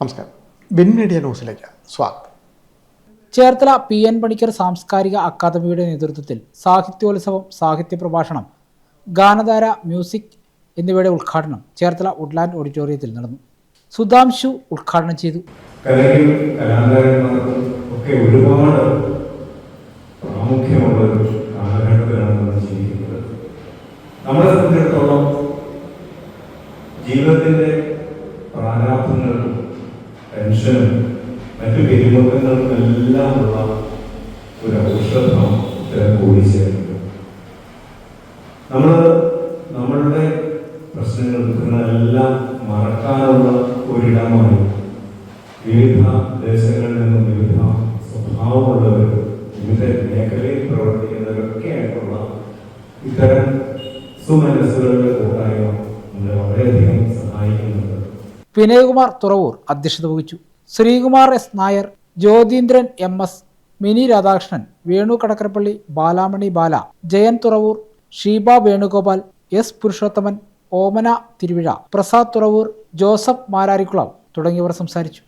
നമസ്കാരം. Bin media ന്യൂസിലേക്ക് സ്വാഗതം. ചേർത്തല പി എൻ പണിക്കർ സാംസ്കാരിക അക്കാദമിയുടെ നേതൃത്വത്തിൽ സാഹിത്യോത്സവം സാഹിത്യ പ്രഭാഷണം ഗാനധാര മ്യൂസിക് എന്നിവയുടെ ഉദ്ഘാടനം ചേർത്തല വുഡ്ലാൻഡ് ഓഡിറ്റോറിയത്തിൽ നടന്നു. സുധാംശു ഉദ്ഘാടനം ചെയ്തു. കലയ്ക്കും കലാകാരന്മാർക്കും ഒക്കെ ഒരുപാട് പ്രാമുഖ്യമുള്ള ഒരു കാലഘട്ടത്തിലാണ് നമ്മൾ ജീവിക്കുന്നത്. നമ്മളെ സംബന്ധിച്ചിടത്തോളം ജീവിതത്തിന്റെ പ്രാരാബ്ധങ്ങൾക്കും ടെൻഷനും മറ്റു പെരുമുഖങ്ങൾക്കും എല്ലാമുള്ള ഒരു ഔഷധം ഇത്തരം കൂടിച്ചേരുന്നത് നമ്മൾ നമ്മളുടെ പ്രശ്നങ്ങൾ മറക്കാനുള്ള ഒരിടമായി വിവിധ ദേശങ്ങളിൽ നിന്നും വിവിധ സ്വഭാവമുള്ളവർ വിവിധ മേഖലയിൽ പ്രവർത്തിക്കുന്നവരൊക്കെ ആയിട്ടുള്ള ഇത്തരം സുമനസ്സുകളുടെ കൂട്ടായ്മ സഹായിക്കുന്നുണ്ട് വിനയകുമാർ തുറവൂർ അധ്യക്ഷത വഹിച്ചു. Sreekumar S Nair Jyothindran M S Mini Radhakrishnan Venu Kadakkarappally Balamani Bala Jayan Thuravoor Sheeba Venugopal S Purushothaman Omana Thiruvizha Prasad Thuravoor Joseph Mararikulam തുടങ്ങിയവർ സംസാരിച്ചു.